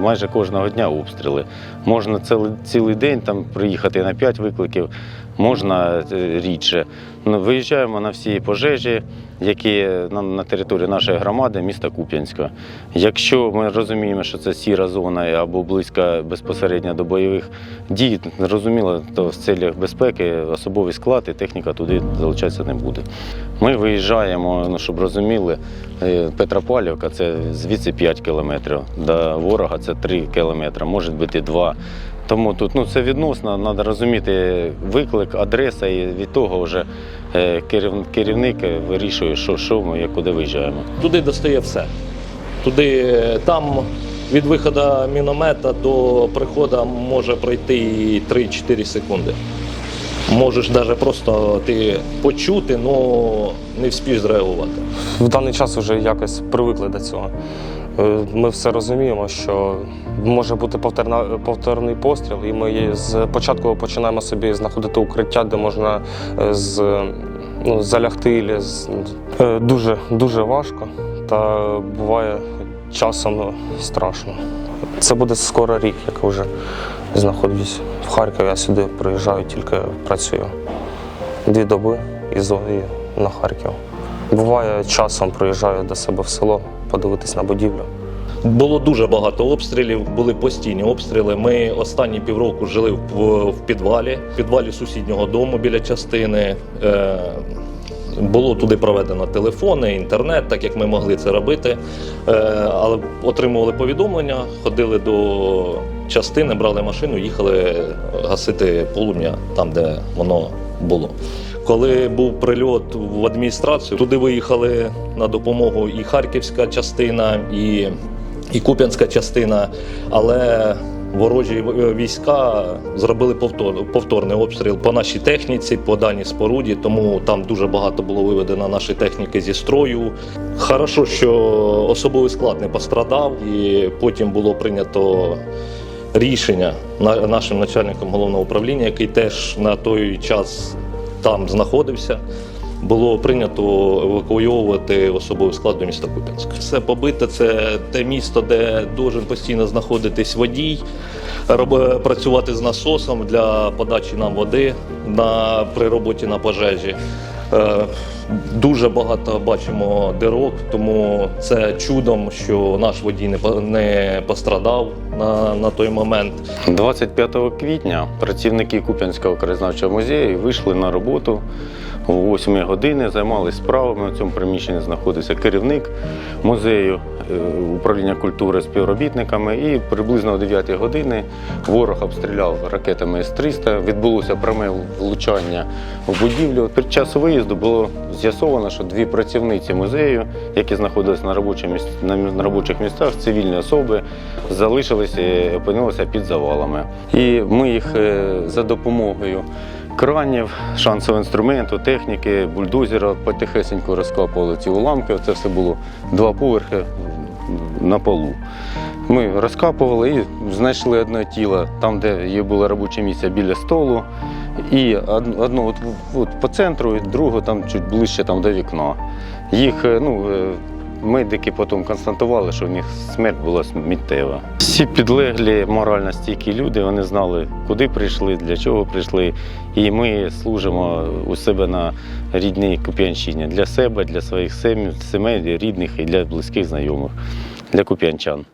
майже кожного дня обстріли. Можна цілий, день там приїхати на 5 викликів, можна е, рідше. Ну, виїжджаємо на всі пожежі, які на, території нашої громади, міста Куп'янська. Якщо ми розуміємо, що це сіра зона або близька безпосередньо до бойових дій, зрозуміло, то в цілях безпеки особовий склад і техніка туди залучатися не буде. Ми виїжджаємо, ну, щоб розуміли, е, Петропавлівка це звідси 5 кілометрів, до ворога це 3 кілометри, може бути 2. Тому тут ну, це відносно, треба розуміти виклик, адреса, і від того вже е, керів- керівник вирішує, що, що ми і куди виїжджаємо. Туди достає все. Туди е, там від виходу міномета до приходу може пройти і 3-4 секунди. Можеш навіть просто ти почути, але не вспієш зреагувати. В даний час вже якось привикли до цього. Е, Ми все розуміємо, що може бути повторна, повторний постріл, і ми з початку починаємо собі знаходити укриття, де можна е, з, ну, залягти. ілі з- Е, Дуже, дуже важко, та буває часом ну, страшно. Це буде скоро рік, як вже знаходжусь в Харкові, я сюди приїжджаю, тільки працюю дві доби і на Харків. Буває, часом приїжджаю до себе в село подивитись на будівлю. Було дуже багато обстрілів, були постійні обстріли. Ми останні півроку жили в, підвалі, в підвалі сусіднього дому біля частини. Е, було туди проведено телефони, інтернет, так як ми могли це робити. Е, але отримували повідомлення, ходили до частини, брали машину, їхали гасити полум'я там, де воно було. Коли був прильот в адміністрацію, туди виїхали на допомогу і харківська частина, і, і куп'янська частина, але ворожі е, війська зробили повтор, повторний обстріл по нашій техніці, по даній споруді, тому там дуже багато було виведено нашої техніки зі строю. Хорошо, що особовий склад не пострадав, і потім було прийнято рішення на- нашим начальником головного управління, який теж на той час там знаходився. Було прийнято евакуйовувати особовий склад до міста Куп'янськ. Все побите це те місто, де должен постійно знаходитись водій, працювати з насосом для подачі нам води на, при роботі на пожежі. Е, Дуже багато бачимо дирок, тому це чудом, що наш водій не пострадав на, на той момент. 25 квітня працівники Куп'янського краєзнавчого музею вийшли на роботу о 8 години, займалися справами. У цьому приміщенні знаходився керівник музею е, управління культури співробітниками. І приблизно о 9 години ворог обстріляв ракетами С-300. Відбулося пряме влучання в будівлю. Під час виїзду було з'ясовано, що дві працівниці музею, які знаходилися на робочих на робочих місцях, цивільні особи, залишилися опинилися під завалами. І ми їх е, за допомогою кранів, шансового інструменту, техніки, бульдозера потихесенько розкопували ці уламки. Це все було два поверхи на полу. Ми розкапували і знайшли одне тіло там, де є було робоче місце біля столу. І од- одну от, от по центру, і другу там чуть ближче там, до вікна. Їх е, ну, е, медики потім констатували, що в них смерть була миттєва. Всі підлеглі морально стійкі люди, вони знали, куди прийшли, для чого прийшли. І ми служимо у себе на рідній Куп'янщині для себе, для своїх сімей, рідних і для близьких знайомих, для куп'янчан.